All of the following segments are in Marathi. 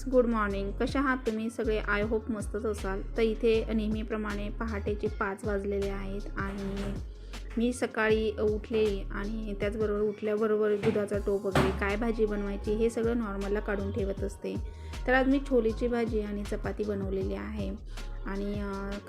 फ्रेंड्स गुड मॉर्निंग कशा आहात तुम्ही? सगळे आय होप मस्तच असाल. तर इथे नेहमीप्रमाणे पहाटेचे पाच वाजलेले आहेत आणि मी सकाळी उठलेली आणि त्याचबरोबर उठल्याबरोबर दुधाचा टोप वगैरे काय भाजी बनवायची हे सगळं नॉर्मलला काढून ठेवत असते. तर आज मी छोलेची भाजी आणि चपाती बनवलेली आहे. आणि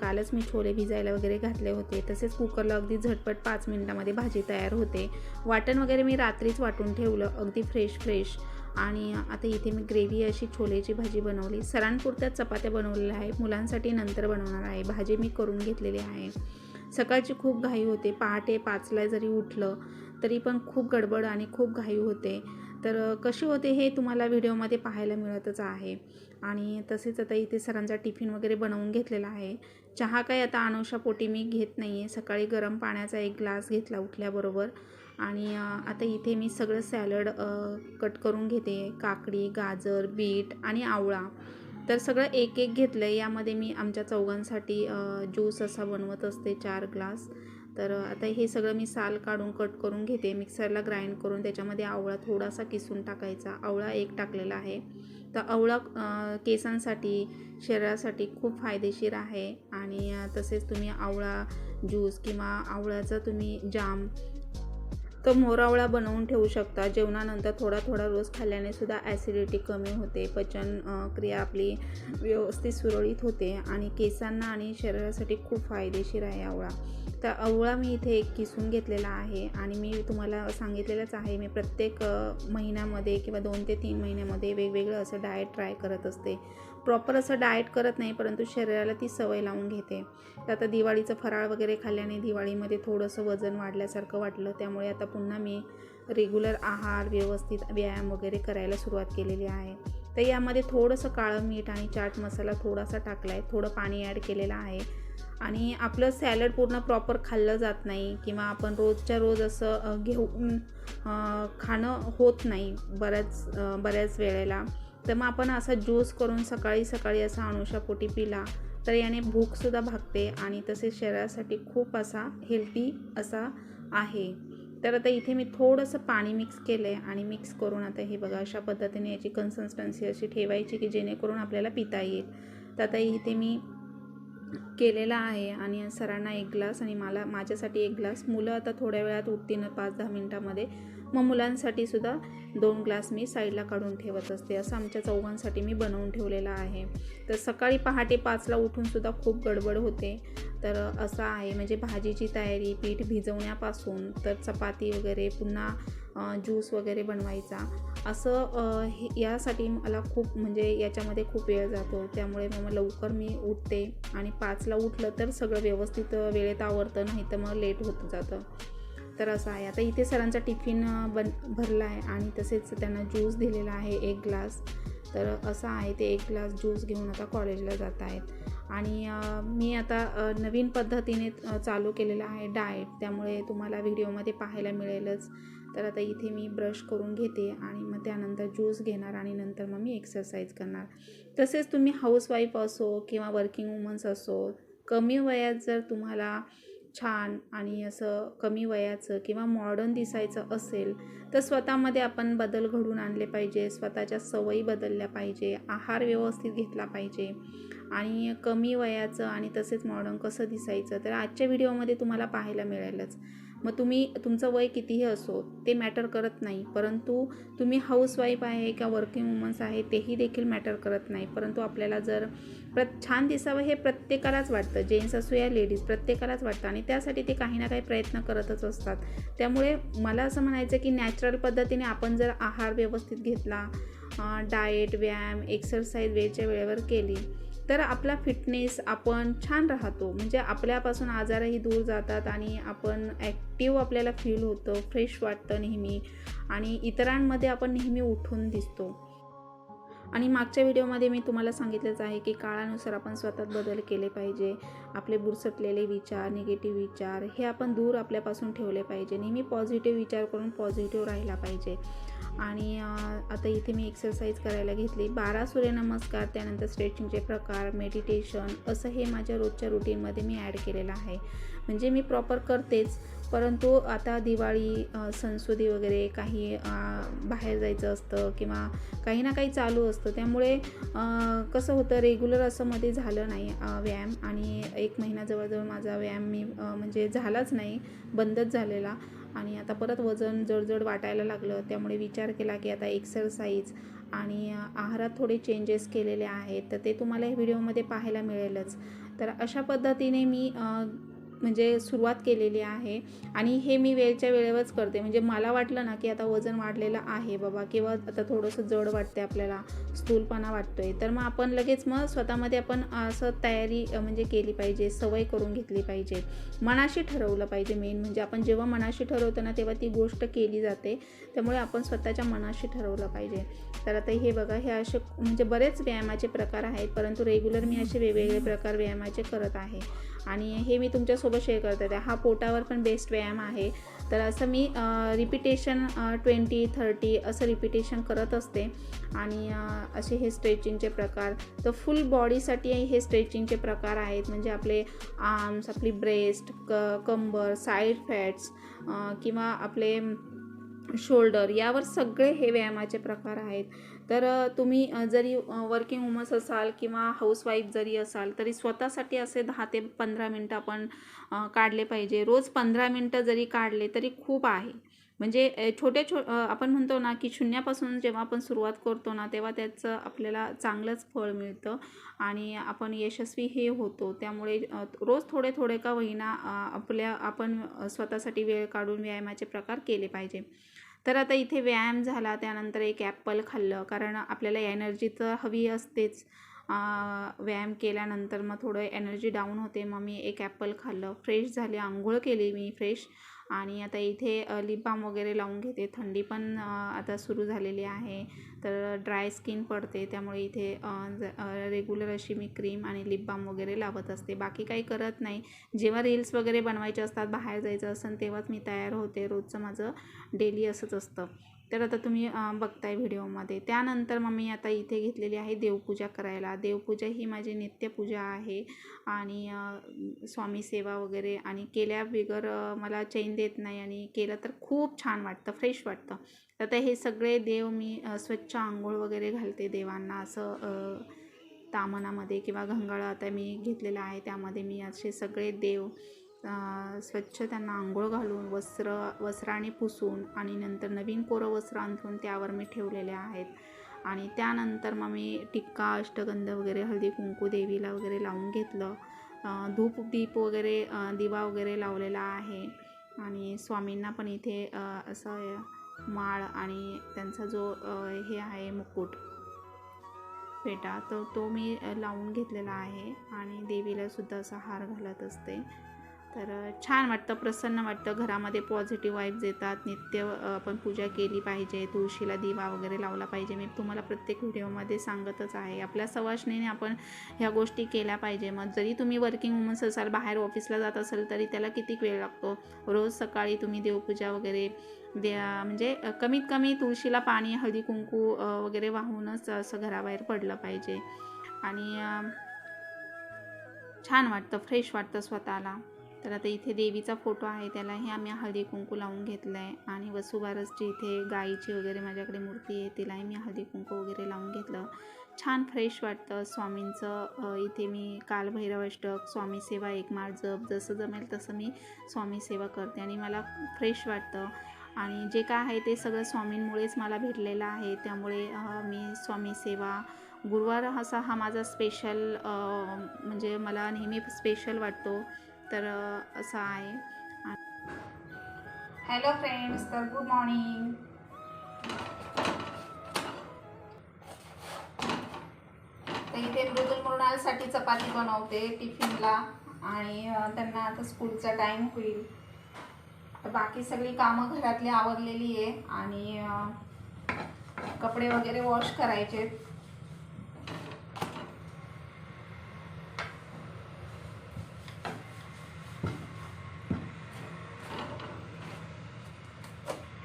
कालच मी छोले भिजायला वगैरे घातले होते. तसेच कुकरला अगदी झटपट पाच मिनटामध्ये भाजी तयार होते. वाटण वगैरे मी रात्रीच वाटून ठेवलं. अगदी फ्रेश फ्रेश आणि आता इथे मी ग्रेव्ही अशी छोलेची भाजी बनवली. सरांपुरत्या चपात्या बनवलेल्या आहे मुलांसाठी नंतर बनवणार आहे. भाजी मी करून घेतलेली आहे. सकाळची खूप घाई होते. पहाटे पाचला जरी उठलं तरी पण खूप गडबड आणि खूप घाई होते. तर कशी होते हे तुम्हाला व्हिडिओमध्ये पाहायला मिळतच आहे. आणि तसेच आता इथे सरांचा टिफिन वगैरे बनवून घेतलेला आहे. चहा काही आता अनोशापोटी मी घेत नाही आहे सकाळी गरम पाण्याचा एक ग्लास घेतला उठल्याबरोबर. आणि आता इथे मी सगळं सॅलड कट करून घेते. काकडी गाजर बीट आणि आवळा. तर सगळं एक एक घेतलं आहे यामध्ये मी आमच्या चौघांसाठी ज्यूस असा बनवत असते चार ग्लास. तर आता हे सगळं मी साल काढून कट करून घेते. मिक्सरला ग्राइंड करून त्याच्यामध्ये आवळा थोडासा किसून टाकायचा. आवळा एक टाकलेला आहे. तर आवळा केसांसाठी शरीरासाठी खूप फायदेशीर आहे. आणि तसेच तुम्ही आवळा ज्यूस किंवा आवळ्याचा तुम्ही जाम तर मोरावळा बनवून ठेवू शकता. जेवणानंतर थोडा थोडा रोज खाल्ल्याने सुद्धा ॲसिडिटी कमी होते. पचन क्रिया आपली व्यवस्थित सुरळीत होते आणि केसांना आणि शरीरासाठी खूप फायदेशीर आहे आवळा. तर आवळा मी इथे एक किसून घेतलेला आहे आणि मी तुम्हाला सांगितलेलंच आहे. मी प्रत्येक महिन्यामध्ये किंवा दोन ते तीन महिन्यामध्ये वेगवेगळं असं डाएट ट्राय करत असते. प्रॉपर असं डाएट करत नाही परंतु शरीराला ती सवय लावून घेते. तर आता दिवाळीचं फराळ वगैरे खाल्ल्याने दिवाळीमध्ये थोडंसं वजन वाढल्यासारखं वाटलं. त्यामुळे आता पुन्हा मी रेग्युलर आहार व्यवस्थित व्यायाम वगैरे करायला सुरुवात केलेली आहे. तर यामध्ये थोडंसं काळं मीठ आणि चाट मसाला थोडासा टाकला आहे थोडं पाणी ॲड केलेलं आहे. आणि आपलं सॅलड पूर्ण प्रॉपर खाल्लं जात नाही किंवा आपण रोजच्या रोज असं घेऊन खाणं होत नाही बऱ्याच बऱ्याच वेळेला. तर मग आपण असा ज्यूस करून सकाळी सकाळी असा अनुषापोटी पिला तर याने भूकसुद्धा भागते आणि तसेच शरीरासाठी खूप असा हेल्दी असा आहे. तर आता इथे मी थोडंसं पाणी मिक्स केलं आहे आणि मिक्स करून आता हे बघा अशा पद्धतीने याची कन्सिस्टन्सी अशी ठेवायची की जेणेकरून आपल्याला पिता येईल. तर आता इथे मी केलेला आहे आणि सरांना एक ग्लास आणि मला माझ्यासाठी एक ग्लास मुलं आता थोड्या वेळात उठतील पाच दहा मिनटामध्ये. मग मुलांसाठी सुद्धा दोन ग्लास मी साईडला काढून ठेवत असते. असं आमच्या चौघांसाठी मी बनवून ठेवलेलं आहे. तर सकाळी पहाटे पाचला उठूनसुद्धा खूप गडबड होते. तर असं आहे म्हणजे भाजीची तयारी पीठ भिजवण्यापासून तर चपाती वगैरे पुन्हा ज्यूस वगैरे बनवायचा. असं हे यासाठी मला खूप म्हणजे याच्यामध्ये खूप वेळ जातो. त्यामुळे मग लवकर मी उठते आणि पाचला उठलं तर सगळं व्यवस्थित वेळेत आवरतं नाही तर मग लेट होत जातं. तर असं आहे. आता इथे सरांचा टिफिन बन भरला आहे आणि तसेच त्यांना ज्यूस दिलेला आहे एक ग्लास. तर असं आहे ते एक ग्लास ज्यूस घेऊन आता कॉलेजला जात आहेत. आणि मी आता नवीन पद्धतीने चालू केलेलं आहे डाएट. त्यामुळे तुम्हाला व्हिडिओमध्ये पाहायला मिळेलच. तर आता इथे मी ब्रश करून घेते आणि मग त्यानंतर ज्यूस घेणार आणि नंतर मग मी एक्सरसाइज करणार. तसेच तुम्ही हाऊसवाईफ असो किंवा वर्किंग वुमन्स असो कमी वयात जर तुम्हाला छान आणि असं कमी वयाचं किंवा मॉडर्न दिसायचं असेल तर स्वतःमध्ये आपण बदल घडून आणले पाहिजे स्वतःच्या सवयी बदलल्या पाहिजे आहार व्यवस्थित घेतला पाहिजे आणि कमी वयाचं आणि तसेच मॉडर्न कसं दिसायचं तर आजच्या व्हिडिओमध्ये तुम्हाला पाहायला मिळेलच. मग तुम्ही तुमचं वय कितीही असो ते मॅटर करत नाही. परंतु तुम्ही हाऊसवाईफ आहे किंवा वर्किंग वुमन्स आहे तेही देखील मॅटर करत नाही. परंतु आपल्याला जर प्र छान दिसावं हे प्रत्येकालाच वाटतं. जेंट्स असो या लेडीज प्रत्येकालाच वाटतं. आणि त्यासाठी ते काही ना काही प्रयत्न करतच असतात. त्यामुळे मला असं म्हणायचं की नॅचरल पद्धतीने आपण जर आहार व्यवस्थित घेतला डाएट व्यायाम एक्सरसाइज वेळच्या वेळेवर केली तर आपला फिटनेस आपण छान राहतो. म्हणजे आपल्यापासून आजारही दूर जातात आणि आपण ॲक्टिव्ह आपल्याला फील होतं फ्रेश वाटतं नेहमी आणि इतरांमध्ये आपण नेहमी उठून दिसतो. आणि मागच्या व्हिडिओमध्ये मी तुम्हाला सांगितलंच आहे की काळानुसार आपण स्वतःत बदल केले पाहिजे. आपले बुरसटलेले विचार निगेटिव्ह विचार हे आपण दूर आपल्यापासून ठेवले पाहिजे. नेहमी पॉझिटिव्ह विचार करून पॉझिटिव्ह राहिला पाहिजे. आणि आता इथे मी एक्सरसाइज करायला घेतली. बारा सूर्यनमस्कार त्यानंतर स्ट्रेचिंगचे प्रकार मेडिटेशन असं हे माझ्या रोजच्या रुटीनमध्ये मी ॲड केलेलं आहे. म्हणजे मी प्रॉपर करतेच परंतु आता दिवाळी संसुदी सणसुदी वगैरे काही बाहेर जायचं असतं किंवा काही ना काही चालू असतं. त्यामुळे कसं होतं रेग्युलर असं मध्ये झालं नाही व्यायाम. आणि एक महिना जवळजवळ माझा व्यायाम मी म्हणजे झालाच नाही बंदच झालेला. आणि आता परत वजन जडजड वाटायला लागलं. त्यामुळे विचार केला की आता एक्सरसाइज आणि आहारात थोडे चेंजेस केलेले आहेत. तर ते तुम्हाला या व्हिडिओमध्ये पाहायला मिळेलच. तर अशा पद्धतीने मी म्हणजे सुरुवात केलेली आहे. आणि हे मी वेळच्या वेळेवरच करते. म्हणजे मला वाटलं ना की आता वजन वाढलेलं आहे बाबा किंवा आता थोडंसं जड वाटते आपल्याला स्थूलपणा वाटतोय. तर मग आपण लगेच मग स्वतःमध्ये आपण असं तयारी म्हणजे केली पाहिजे सवय करून घेतली पाहिजे. मनाशी ठरवलं पाहिजे मेन. म्हणजे आपण जेव्हा मनाशी ठरवतो ना तेव्हा ती गोष्ट केली जाते. त्यामुळे आपण स्वतःच्या मनाशी ठरवलं पाहिजे. तर आता हे बघा हे असे म्हणजे बरेच व्यायामाचे प्रकार आहेत. परंतु रेग्युलर मी असे वेगवेगळे प्रकार व्यायामाचे करत आहे. आणि हे मी तुमच्यासोबत शेअर करत आहे. हा पोटावर पण बेस्ट व्यायाम आहे. तर असं मी रिपिटेशन ट्वेंटी थर्टी असं रिपिटेशन करत असते. आणि असे हे स्ट्रेचिंगचे प्रकार. तर फुल बॉडीसाठी हे स्ट्रेचिंगचे प्रकार आहेत. म्हणजे आपले आर्म्स आपली ब्रेस्ट क कंबर साईड फॅट्स किंवा आपले शोल्डर यावर सगळे हे व्यायामाचे प्रकार आहेत. तर तुम्ही जरी वर्किंग वुमन्स असाल किंवा हाऊसवाईफ जरी असाल तरी स्वतःसाठी असे दहा ते पंधरा मिनटं आपण काढले पाहिजे. रोज पंधरा मिनटं जरी काढले तरी खूप आहे. म्हणजे अ, छोटे छो आपण म्हणतो ना की शून्यापासून जेव्हा आपण सुरुवात करतो ना तेव्हा त्याचं आपल्याला चांगलंच फळ मिळतं आणि आपण यशस्वी हे होतो. त्यामुळे रोज थोडे थोडे का होईना आपल्या आपण स्वतःसाठी वेळ काढून व्यायामाचे प्रकार केले पाहिजे. तर आता इथे व्यायाम झाला त्यानंतर एक ॲपल खाल्लं कारण आपल्याला एनर्जी तर हवी असतेच. व्यायाम केल्यानंतर मग थोडं एनर्जी डाऊन होते मग मी एक ॲपल खाल्लं. फ्रेश झाले आंघोळ केली मी फ्रेश. आणि आता इथे लिप बाम वगैरे लावून घेते. थंडी पण आता सुरू झालेली आहे. तर ड्राय स्किन पडते. त्यामुळे इथे रेग्युलर अशी मी क्रीम आणि लिप बाम वगैरे लावत असते. बाकी काही करत नाही. जेव्हा रील्स वगैरे बनवायचे असतात बाहेर जायचं असेल तेव्हाच मी तयार होते. रोजचं माझं डेली असंच असतं. तर आता तुम्ही बघताय व्हिडिओमध्ये. त्यानंतर मग मी आता इथे घेतलेली आहे देवपूजा करायला. देवपूजा ही माझी नित्यपूजा आहे. आणि स्वामी सेवा वगैरे आणि केल्या बिगर मला चैन देत नाही आणि केलं तर खूप छान वाटतं फ्रेश वाटतं. तर आता हे सगळे देव मी स्वच्छ आंघोळ वगैरे घालते देवांना. असं तामनामध्ये किंवा घंगाळा आता मी घेतलेला आहे. त्यामध्ये मी असे सगळे देव स्वच्छ त्यांना आंघोळ घालून वस्त्र वस्त्राने पुसून आणि नंतर नवीन कोरं वस्त्र अंथरून त्यावर मी ठेवलेले आहेत. आणि त्यानंतर मग मी टिक्का अष्टगंध वगैरे हळदी कुंकू देवीला वगैरे लावून घेतलं. धूप दीप वगैरे दिवा वगैरे लावलेला आहे. आणि स्वामींना पण इथे असं माळ आणि त्यांचा जो हे आहे मुकुट फेटा तर तो मी लावून घेतलेला आहे. आणि देवीला सुद्धा असा हार घालत असते. तर छान वाटतं प्रसन्न वाटतं. घरामध्ये पॉझिटिव्ह वाईब्स येतात. नित्य आपण पूजा केली पाहिजे. तुळशीला दिवा वगैरे लावला पाहिजे. मी तुम्हाला प्रत्येक व्हिडिओमध्ये सांगतच आहे. आपल्या सवासणीने आपण ह्या गोष्टी केल्या पाहिजे. मग जरी तुम्ही वर्किंग वुमन्स असाल बाहेर ऑफिसला जात असाल तरी त्याला किती वेळ लागतो? रोज सकाळी तुम्ही देवपूजा वगैरे दे म्हणजे कमीत कमी तुळशीला पाणी हळदी कुंकू वगैरे वाहूनच असं घराबाहेर पडलं पाहिजे. आणि छान वाटतं फ्रेश वाटतं स्वतःला. तर आता इथे देवीचा फोटो आहे त्यालाही आम्ही हळदी कुंकू लावून घेतलं आहे आणि वसुबारसची इथे गाईची वगैरे माझ्याकडे मूर्ती आहे तिलाही मी हळदी कुंकू वगैरे लावून घेतलं. छान फ्रेश वाटतं स्वामींचं. इथे मी कालभैरव अष्टक स्वामी सेवा एकमाळ जप जसं जमेल तसं मी स्वामी सेवा करते आणि मला फ्रेश वाटतं. आणि जे काय आहे ते सगळं स्वामींमुळेच मला भेटलेलं आहे. त्यामुळे मी स्वामी सेवा गुरुवार असा हा माझा स्पेशल म्हणजे मला नेहमी स्पेशल वाटतो. तर असं आहे. हॅलो फ्रेंड्स तर गुड मॉर्निंग तर इथे मृदुल मृणालसाठी चपाती बनवते टिफिनला आणि त्यांना आता स्कूलचा टाईम होईल. तर बाकी सगळी कामं घरातली आवरलेली आहे आणि कपडे वगैरे वॉश करायचे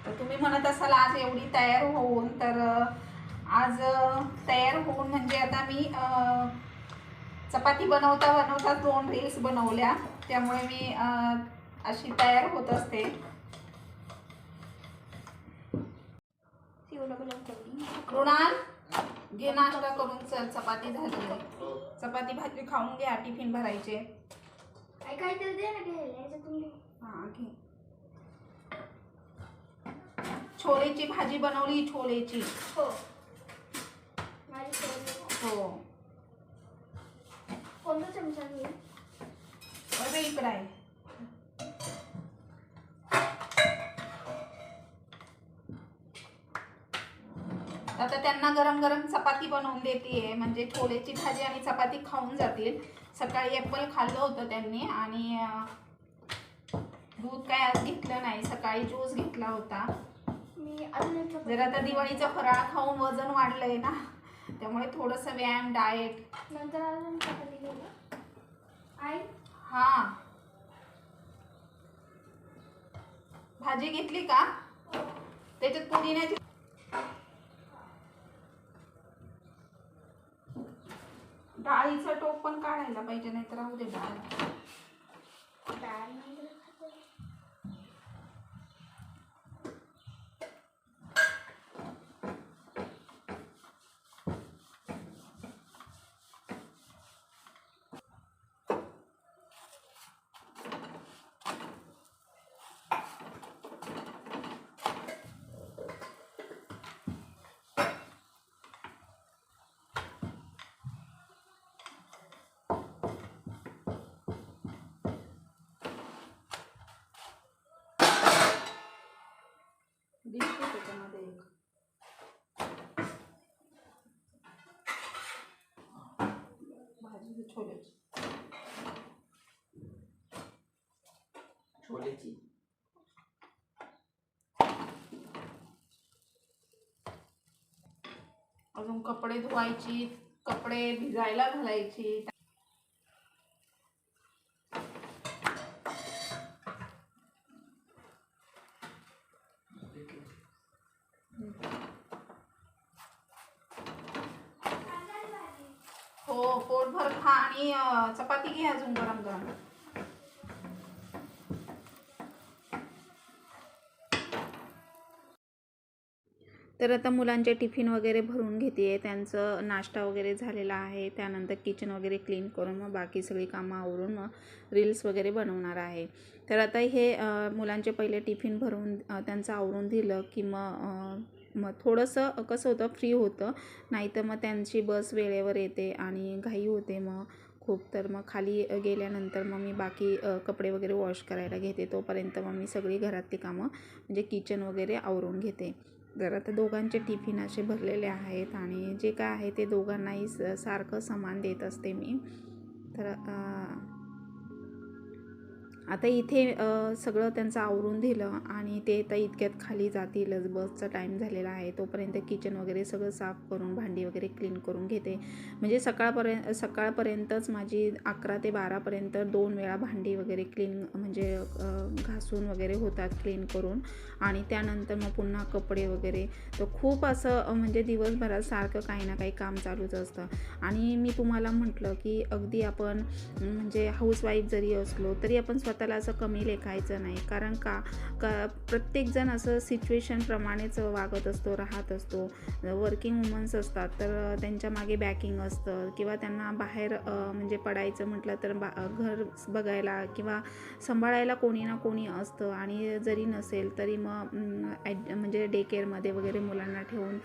तर तुम्ही म्हणत असाल आज एवढी तयार होऊन तर अ, आज अ, तयार होऊन म्हणजे आता मी अ, चपाती बनवता बनवता दोन रील्स बनवल्या. त्यामुळे मी अशी तयार होत असते. कृणाल घे नाश्ता करून चल. चपाती झाली. चपाती भाजी खाऊन घ्या. टिफिन भरायचे. हा छोलेची भाजी बनवली छोलेची. हो. हो. कोणता चमचा घेऊ? इकडं आहे. आता त्यांना गरम गरम चपाती बनवून देते म्हणजे छोलेची भाजी आणि चपाती खाऊन जातील. सकाळी ॲपल खाल्लं होतं त्यांनी आणि दूध काय आज घेतलं नाही. सकाळी ज्यूस घेतला होता. मी जर आता दिवाळीचा फराळ खाऊन वजन वाढलंय ना. त्यामुळे थोडंसं व्यायाम डाएट नंतर अजून चपाती घेऊ ना आई? हा. भाजी घेतली का? त्याच्यात पुदिन्याची डाळीचं टोप पण काढायला पाहिजे नाही तर राहू दे डाळ. डाळ नंतर भाजी छोल्याची अजून कपडे धुवायची कपडे भिजायला घालायची हो पोटभर खा आणि अं, चपाती घे अजून गरम गरम तर आता मुलांचे टिफिन वगैरे भरून घेते आहे त्यांचं नाश्ता वगैरे झालेला आहे. त्यानंतर किचन वगैरे क्लीन करून मग बाकी सगळी कामं आवरून मग रील्स वगैरे बनवणार आहे. तर आता हे मुलांचे पहिले टिफिन भरून त्यांचं आवरून दिलं की मग मग थोडंसं कसं होतं फ्री होतं. नाहीतर मग त्यांची बस वेळेवर येते आणि घाई होते मग खूप. तर मग खाली गेल्यानंतर मग मी बाकी कपडे वगैरे वॉश करायला घेते. तोपर्यंत मग मी सगळी घरातली कामं म्हणजे किचन वगैरे आवरून घेते. जर आता दोघांचे टिफिन असे भरलेले आहेत आणि जे काय आहे ते दोघांनाही स सारखं समान देत असते मी. तर आता इथे सगळं त्यांचं आवरून दिलं आणि ते तर इतक्यात खाली जातीलच. बसचा टाईम झालेला आहे. तोपर्यंत किचन वगैरे सगळं साफ करून भांडी वगैरे क्लीन करून घेते. म्हणजे सकाळपर्यंत सकाळपर्यंतच माझी अकरा ते बारापर्यंत दोन वेळा भांडी वगैरे क्लीन म्हणजे घासून वगैरे होतात क्लीन करून. आणि त्यानंतर मग पुन्हा कपडे वगैरे. तर खूप असं म्हणजे दिवसभरात सारखं काही ना काही काम चालूच असतं. आणि मी तुम्हाला म्हटलं की अगदी आपण म्हणजे हाऊसवाईफ जरी असलो तरी आपण स्वतः स्वतःला असं कमी लेखायचं नाही. कारण का? का प्रत्येकजण असं सिच्युएशनप्रमाणेच वागत असतो राहत असतो. वर्किंग वुमन्स असतात तर त्यांच्या मागे बॅकिंग असतं किंवा त्यांना बाहेर म्हणजे पडायचं म्हटलं तर बा घर बघायला किंवा सांभाळायला कोणी ना कोणी असतं. आणि जरी नसेल तरी मग ॲड म्हणजे डे केअरमध्ये वगैरे मुलांना ठेवून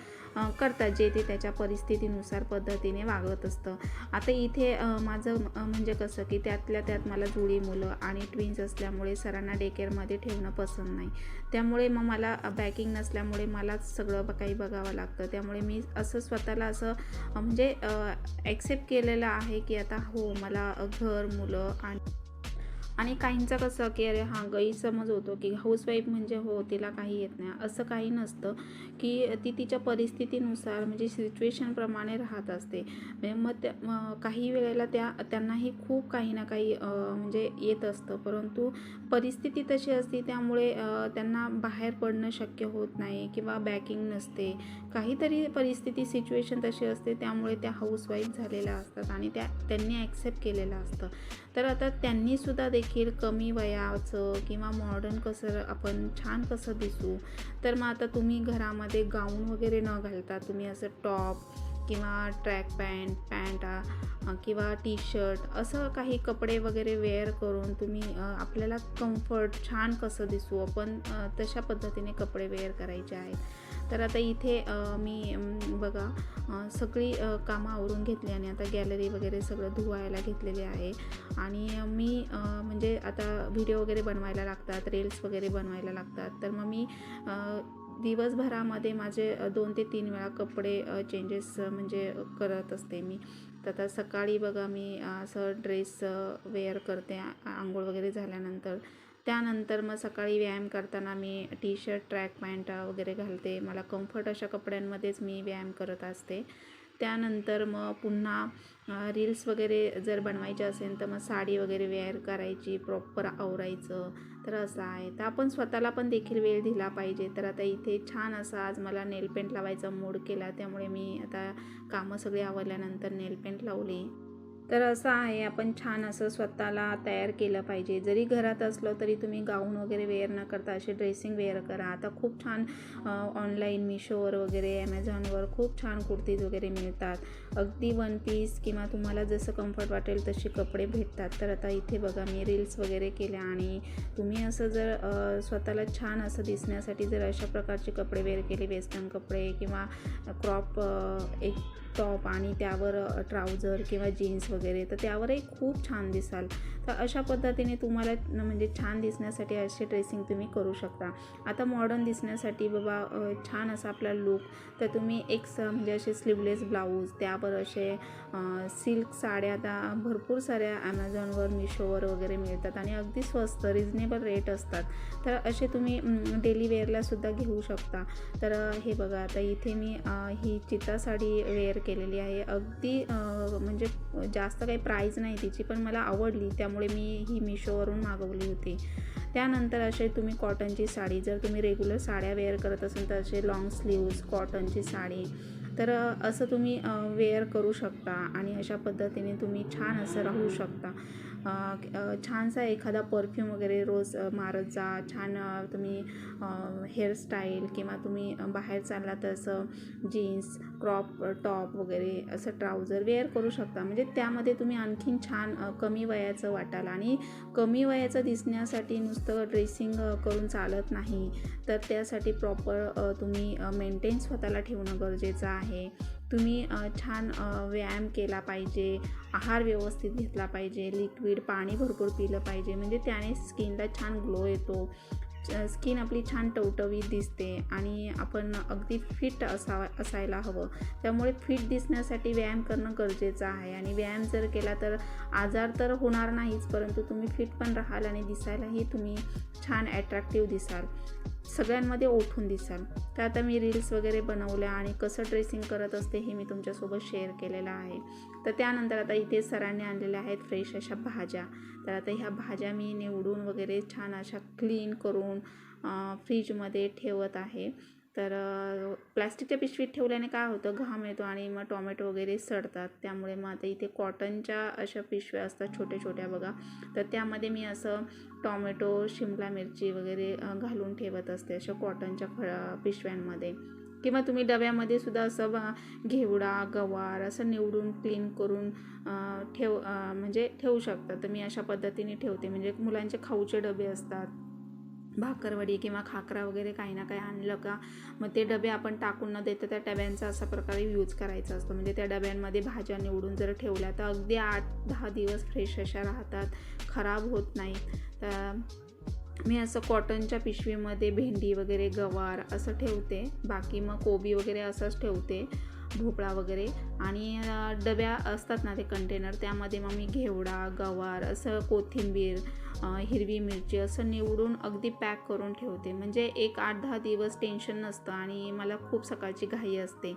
करतात जे ते त्याच्या परिस्थितीनुसार पद्धतीने वागत असतं. आता इथे माझं म्हणजे कसं की त्यातल्या त्यात मला जुळी मुलं आणि ट्विन्स असल्यामुळे सरांना डेकेअरमध्ये ठेवणं पसंत नाही. त्यामुळे मग मला बॅकिंग नसल्यामुळे मलाच सगळं काही बघावं लागतं. त्यामुळे मी असं स्वतःला असं म्हणजे ॲक्सेप्ट केलेलं आहे की आता हो मला घर मुलं आणि आणि काहींचं कसं की अरे हां गैरसमज होतो की हाऊसवाईफ म्हणजे हो तिला काही येत नाही. असं काही नसतं की ती तिच्या परिस्थितीनुसार म्हणजे सिच्युएशनप्रमाणे राहत असते. म्हणजे मग त्या काही वेळेला त्या त्यांनाही खूप काही ना काही म्हणजे येत असतं. परंतु परिस्थिती तशी असते त्यामुळे त्यांना बाहेर पडणं शक्य होत नाही किंवा बॅकिंग नसते. काहीतरी परिस्थिती सिच्युएशन तशी असते त्यामुळे त्या हाऊसवाईफ झालेल्या असतात आणि त्या त्यांनी ॲक्सेप्ट केलेलं असतं. तर आता त्यांनीसुद्धा देखील कमी वयाचं किंवा मॉडर्न कसं आपण छान कसं दिसू? तर मग आता तुम्ही घरामध्ये गाऊन वगैरे न घालता तुम्ही असं टॉप किंवा ट्रॅक पॅन्ट पॅन्ट किंवा टी शर्ट असं काही कपडे वगैरे वेअर करून तुम्ही आपल्याला कम्फर्ट छान कसं दिसू? आपण तशा पद्धतीने कपडे वेअर करायचे आहेत. तर आता इथे मी बघा सगळी कामं आवरून घेतली आणि आता गॅलरी वगैरे सगळं धुवायला घेतलेली आहे. आणि मी म्हणजे आता व्हिडिओ वगैरे बनवायला लागतात रील्स वगैरे बनवायला लागतात. तर मग मी दिवसभरामध्ये माझे दोन ते तीन वेळा कपडे चेंजेस म्हणजे करत असते मी. तर आता सकाळी बघा मी असं ड्रेस वेअर करते आंघोळ वगैरे झाल्यानंतर. त्यानंतर मग सकाळी व्यायाम करताना मी टी शर्ट ट्रॅक पॅन्ट वगैरे घालते. मला कम्फर्ट अशा कपड्यांमध्येच मी व्यायाम करत असते. त्यानंतर मग पुन्हा रील्स वगैरे जर बनवायचे असेल तर मग साडी वगैरे वेअर करायची प्रॉपर आवरायचं. तर असं आहे. तर आपण स्वतःला पण देखील वेळ दिला पाहिजे. तर आता इथे छान असा आज मला नेल पेंट लावायचा मूड केला. त्यामुळे मी आता कामं सगळी आवरल्यानंतर नेल पेंट लावली. तर असं आहे आपण छान असं स्वतःला तयार केलं पाहिजे. जरी घरात असलो तरी तुम्ही गाऊन वगैरे वेअर न करता असे ड्रेसिंग वेअर करा. आता खूप छान ऑनलाईन मिशोवर वगैरे ॲमेझॉनवर खूप छान कुर्तीज वगैरे मिळतात. अगदी वन पीस किंवा तुम्हाला जसं कम्फर्ट वाटेल तसे कपडे भेटतात. तर आता इथे बघा मी रील्स वगैरे केल्या आणि तुम्ही असं जर स्वतःला छान असं दिसण्यासाठी जर अशा प्रकारचे कपडे वेअर केले वेस्टर्न कपडे किंवा क्रॉप एक टॉप आणि त्यावर ट्राउजर किंवा जीन्स वगैरे तर त्यावरही खूप छान दिसाल. तर अशा पद्धतीने तुम्हाला म्हणजे छान दिसण्यासाठी असे ड्रेसिंग तुम्ही करू शकता. आता मॉडर्न दिसण्यासाठी बाबा छान असा आपला लुक तर तुम्ही एक स म्हणजे असे स्लीवलेस ब्लाऊज त्यावर असे सिल्क साड्या आता भरपूर साऱ्या ॲमेझॉनवर मिशोवर वगैरे मिळतात आणि अगदी स्वस्त रिजनेबल रेट असतात. तर असे तुम्ही डेली वेअरलासुद्धा घेऊ शकता. तर हे बघा आता इथे मी ही चिता साडी वेअर केलेली आहे. अगदी म्हणजे जास्त काही प्राईज नाही तिची पण मला आवडली. त्यामुळे मी ही मिशोवरून मागवली होती. त्यानंतर असे तुम्ही कॉटनची साडी जर तुम्ही रेग्युलर साड्या वेअर करत असाल तर असे लॉंग स्लीव्ज कॉटनची साडी तर असं तुम्ही वेअर करू शकता आणि अशा पद्धतीने तुम्ही छान असं राहू शकता. छानसा एखादा परफ्यूम वगैरे रोज मारत जा छान तुम्ही हेअरस्टाईल किंवा तुम्ही बाहेर चालला तर असं जीन्स क्रॉप टॉप वगैरे असं ट्राउजर वेअर करू शकता. म्हणजे त्यामध्ये तुम्ही आणखीन छान कमी वयाचं वाटाल. आणि कमी वयाचं दिसण्यासाठी नुसतं ड्रेसिंग करून चालत नाही. तर त्यासाठी प्रॉपर तुम्ही मेंटेन स्वतःला ठेवणं गरजेचं आहे. तुम्ही छान व्यायाम केला पाहिजे आहार व्यवस्थित घेतला पाहिजे लिक्विड पाणी भरपूर पिलं पाहिजे म्हणजे त्याने स्किनला छान ग्लो येतो. स्किन आपली छान टवटवीत दिसते आणि आपण अगदी फिट असावा असायला हवं. त्यामुळे फिट दिसण्यासाठी व्यायाम करणं गरजेचं आहे. आणि व्यायाम जर केला तर आजार तर होणार नाहीच परंतु तुम्ही फिट पण राहाल आणि दिसायलाही तुम्ही छान ॲट्रॅक्टिव्ह दिसाल. सगळ्यांमध्ये ओठून दिसाल. तर आता मी रील्स वगैरे बनवल्या आणि कसं ड्रेसिंग करत असते हे मी तुमच्यासोबत शेअर केलेलं आहे. तर त्यानंतर आता इथे सरांनी आणलेल्या आहेत फ्रेश अशा भाज्या. तर आता ह्या भाज्या मी निवडून वगैरे छान अशा क्लीन करून फ्रीजमध्ये ठेवत आहे. तर प्लॅस्टिकच्या पिशवीत ठेवल्याने काय होतं घाम येतो आणि मग टॉमॅटो वगैरे सडतात. त्यामुळे मग आता इथे कॉटनच्या अशा पिशव्या असतात छोट्या छोट्या बघा. तर त्यामध्ये मी असं टॉमॅटो शिमला मिरची वगैरे घालून ठेवत असते अशा कॉटनच्या फ पिशव्यांमध्ये. किंवा तुम्ही डब्यामध्ये सुद्धा असं घेवडा गवार असं निवडून क्लीन करून ठेव म्हणजे ठेवू शकता. तर मी अशा पद्धतीने ठेवते. म्हणजे मुलांचे खाऊचे डबे असतात. भाकरवडी किंवा खाकरा वगैरे काही ना काही आणलं का मग ते डबे आपण टाकून न देता त्या डब्यांचा असा प्रकारे यूज करायचा असतो. म्हणजे त्या डब्यांमध्ये भाज्या निवडून जर ठेवल्या तर अगदी आठ दहा दिवस फ्रेश अशा राहतात. खराब होत नाहीत तर मी असं कॉटनच्या पिशवीमध्ये भेंडी वगैरे गवार असं ठेवते. बाकी मग कोबी वगैरे असंच ठेवते. भोपळा वगैरे आणि डब्या असतात ना ते कंटेनर त्यामध्ये मग मी घेवडा गवार असं कोथिंबीर हिरवी मिरची असं निवडून अगदी पॅक करून ठेवते. म्हणजे एक आठ दहा दिवस टेन्शन नसतं आणि मला खूप सकाळची घाई असते.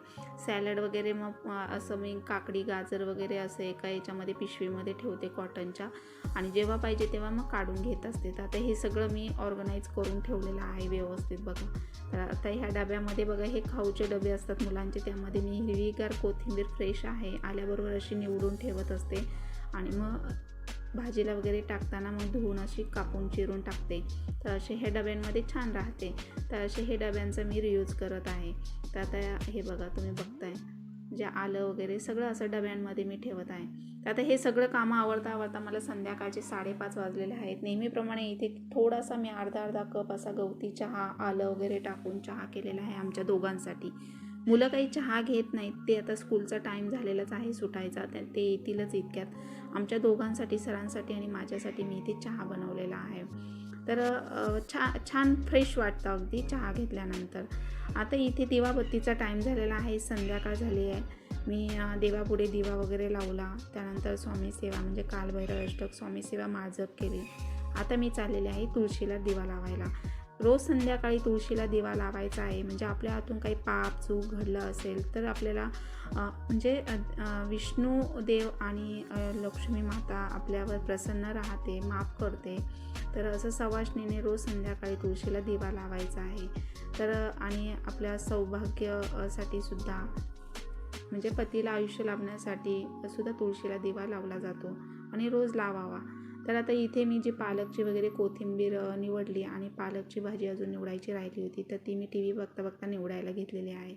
सॅलड वगैरे मग असं मी काकडी गाजर वगैरे असं एका याच्यामध्ये पिशवीमध्ये ठेवते कॉटनच्या आणि जेव्हा पाहिजे तेव्हा मग काढून घेत असते. तर आता हे सगळं मी ऑर्गनाईज करून ठेवलेलं आहे व्यवस्थित बघा. तर आता ह्या डब्यामध्ये बघा हे खाऊचे डबे असतात मुलांचे त्यामध्ये मी हिरवीगार कोथिंबीर फ्रेश आहे. आल्याबरोबर अशी निवडून ठेवत असते. आणि मग भाजीला वगैरे टाकताना मग धुवून अशी कापून चिरून टाकते. तर असे हे डब्यांमध्ये छान राहते. तर असे हे डब्यांचा मी रियूज करत आहे. तर आता हे बघा तुम्ही बघताय. जे आलं वगैरे सगळं असं डब्यांमध्ये मी ठेवत आहे. तर आता हे सगळं कामं आवडता आवडता मला संध्याकाळचे साडेपाच वाजलेले आहेत. नेहमीप्रमाणे इथे थोडासा मी अर्धा अर्धा कप असा गवती चहा आलं वगैरे टाकून चहा केलेला आहे आमच्या दोघांसाठी. मुलं काही चहा घेत नाहीत ते आता स्कूलचा टाईम झालेलाच आहे सुटायचा त्या- ते येतीलच इतक्यात. आमच्या दोघांसाठी सरांसाठी आणि माझ्यासाठी मी इथे चहा बनवलेला आहे. तर छा छान फ्रेश वाटतं अगदी चहा घेतल्यानंतर. आता इथे दिवाबत्तीचा टाईम झालेला आहे संध्याकाळ झाली आहे. मी देवापुढे दिवा वगैरे लावला. त्यानंतर स्वामी सेवा म्हणजे कालभैरव अष्टक स्वामी सेवा माळजप केली. आता मी चाललेले आहे तुळशीला दिवा लावायला. रोज संध्याकाळी तुळशीला दिवा लावायचा आहे. म्हणजे आपल्या हातून काही पाप चूक घडलं असेल तर आपल्याला म्हणजे विष्णू देव आणि लक्ष्मी माता आपल्यावर प्रसन्न राहते माफ करते. तर असं सवाष्णीने रोज संध्याकाळी तुळशीला दिवा लावायचा आहे. तर आणि आपल्या सौभाग्यासाठी सुद्धा म्हणजे पतीला आयुष्य लाभण्यासाठी सुद्धा तुळशीला दिवा लावला जातो. आणि रोज लावावा. तर आता इथे मी जी पालकची वगैरे कोथिंबीर निवडली आणि पालकची भाजी अजून निवडायची राहिली होती तर ती मी टी व्ही बघता बघता निवडायला घेतलेली आहे.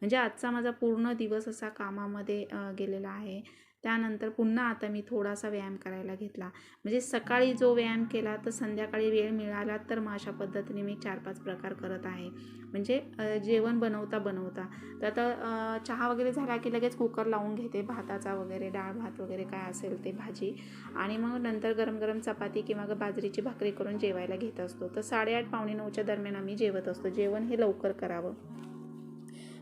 म्हणजे आजचा माझा पूर्ण दिवस असा कामामध्ये गेलेला आहे. त्यानंतर पुन्हा आता मी थोडासा व्यायाम करायला घेतला. म्हणजे सकाळी जो व्यायाम केला तर संध्याकाळी वेळ मिळाला तर मग अशा पद्धतीने मी चार पाच प्रकार करत आहे. म्हणजे जेवण बनवता बनवता. तर आता चहा वगैरे झाला की लगेच कुकर लावून घेते. भाताचा वगैरे डाळ भात वगैरे काय असेल ते भाजी. आणि मग नंतर गरम गरम चपाती किंवा बाजरीची भाकरी करून जेवायला घेत असतो. तर साडेआठ पावणे नऊच्या दरम्यान आम्ही जेवत असतो. जेवण हे लवकर करावं.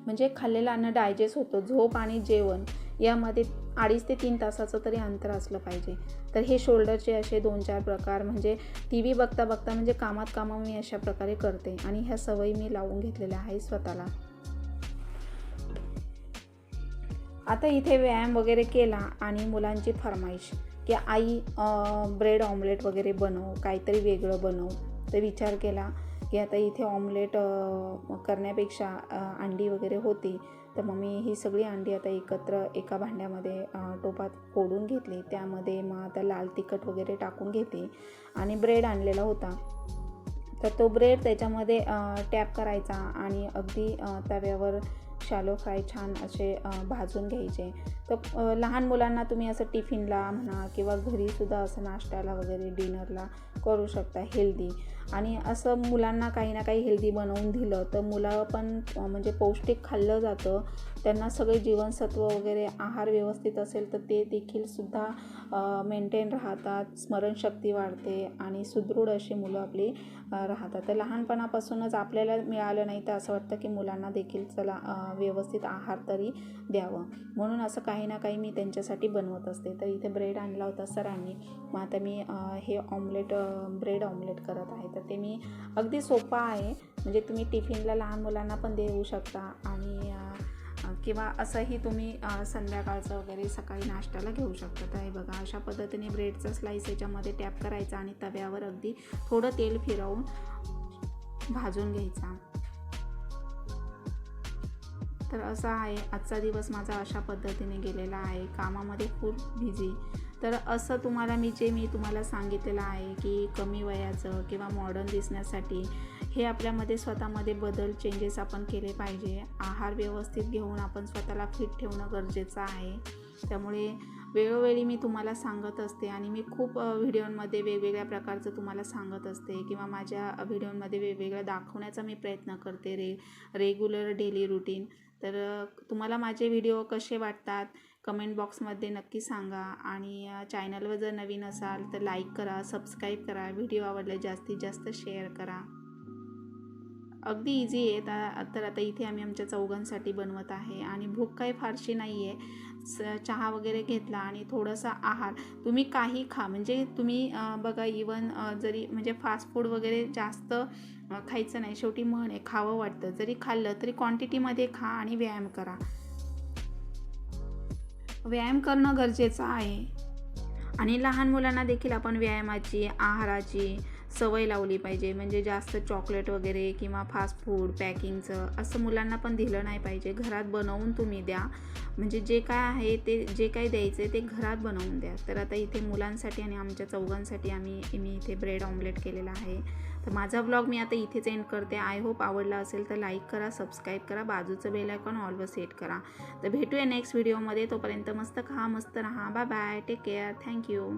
म्हणजे खाल्लेलं अन्न डायजेस्ट होतं. झोप आणि जेवण यामध्ये अडीच ते तीन तासाचं तरी अंतर असलं पाहिजे. तर हे शोल्डरचे असे दोन चार प्रकार म्हणजे टी व्ही बघता बघता म्हणजे कामात कामं मी अशा प्रकारे करते आणि ह्या सवयी मी लावून घेतलेल्या आहे स्वतःला. आता इथे व्यायाम वगैरे केला आणि मुलांची फरमाईश की आई ब्रेड ऑमलेट वगैरे बनव काहीतरी वेगळं बनव. तर विचार केला की आता इथे ऑमलेट करण्यापेक्षा अंडी वगैरे होती. तर मग मी ही सगळी अंडी आता एकत्र एका भांड्यामध्ये टोपात फोडून घेतली. त्यामध्ये मग आता लाल तिखट वगैरे टाकून घेते आणि ब्रेड आणलेला होता. तर तो ब्रेड त्याच्यामध्ये टॅप करायचा आणि अगदी तव्यावर शॅलो फ्राय छान असे भाजून घ्यायचे. तर लहान मुलांना तुम्ही असं टिफिनला म्हणा किंवा घरीसुद्धा असं नाश्त्याला वगैरे डिनरला करू शकता हेल्दी. आणि असं मुलांना काही ना काही हेल्दी बनवून दिलं तर मुलं पण म्हणजे पौष्टिक खाल्लं जातं. त्यांना सगळे जीवनसत्व वगैरे आहार व्यवस्थित असेल तर ते देखील सुद्धा मेंटेन राहतात. स्मरणशक्ती वाढते आणि सुदृढ अशी मुलं आपली राहतात. तर लहानपणापासूनच आपल्याला मिळालं नाही तर असं वाटतं की मुलांना देखील चला व्यवस्थित आहार तरी द्यावं. म्हणून असं काही ना काही मी त्यांच्यासाठी बनवत असते. तर इथे ब्रेड आणला होता सरांनी. मग आता मी हे ऑमलेट ब्रेड ऑमलेट करत आहे. तर ते मी अगदी सोपं आहे. म्हणजे तुम्ही टिफिनला लहान मुलांना पण देऊ शकता आणि किंवा असंही तुम्ही संध्याकाळचं वगैरे सकाळी नाश्त्याला घेऊ शकता. हे बघा अशा पद्धतीने ब्रेडचा स्लाईस याच्यामध्ये टॅप करायचा आणि तव्यावर अगदी थोडं तेल फिरवून भाजून घ्यायचा. तर असा आहे आजचा दिवस माझा अशा पद्धतीने गेलेला आहे. कामामध्ये खूप बिझी तर असं तुम्हाला मी जे मी तुम्हाला सांगितलेलं आहे की कमी वयाचं किंवा मॉडर्न दिसण्यासाठी हे आपल्यामध्ये स्वतःमध्ये बदल चेंजेस आपण केले पाहिजे. आहार व्यवस्थित घेऊन आपण स्वतःला फिट ठेवणं गरजेचं आहे. त्यामुळे वेळोवेळी मी तुम्हाला सांगत असते आणि मी खूप व्हिडिओमध्ये व्हिडिओंमध्ये वेगवेगळ्या प्रकारचं तुम्हाला सांगत असते किंवा माझ्या व्हिडिओंमध्ये वेगवेगळं दाखवण्याचा मी प्रयत्न करते रे रेग्युलर डेली रुटीन तर तुम्हाला माझे व्हिडिओ कसे वाटतात? कमेंट बॉक्समध्ये नक्की सांगा आणि चॅनलवर जर नवीन असाल तर लाईक करा सबस्क्राईब करा. व्हिडिओ आवडले जास्तीत जास्त शेअर करा. अगदी इझी आहे. तर तर आता इथे आम्ही आमच्या चौघांसाठी बनवत आहे. आणि भूक काही फारशी नाही आहे स चहा वगैरे घेतला आणि थोडासा आहार. तुम्ही काही खा. म्हणजे तुम्ही बघा इवन जरी म्हणजे फास्ट फूड वगैरे जास्त खायचं नाही. शेवटी म्हण आहे खावं वाटतं. जरी खाल्लं तरी क्वांटिटीमध्ये खा आणि व्यायाम करा. व्यायाम करणं गरजेचं आहे. आणि लहान मुलांना देखील आपण व्यायामाची आहाराची सवय लावली पाहिजे. म्हणजे जास्त चॉकलेट वगैरे किंवा फास्ट फूड पॅकिंगचं असं मुलांना पण दिलं नाही पाहिजे. घरात बनवून तुम्ही द्या. म्हणजे जे काय आहे ते जे काय द्यायचं आहे ते घरात बनवून द्या. तर आता इथे मुलांसाठी आणि आमच्या चौघांसाठी आम्ही मी इथे ब्रेड ऑमलेट केलेला आहे. तर माझा ब्लॉग मी आता इथेच एंड करते. आय होप आवडला असेल तर लाईक करा सबस्क्राईब करा. बाजूचं बेल आयकॉन ऑलवर सेट करा. तर भेटूया नेक्स्ट व्हिडिओमध्ये तोपर्यंत मस्त खा मस्त राहा. Bye bye take care thank you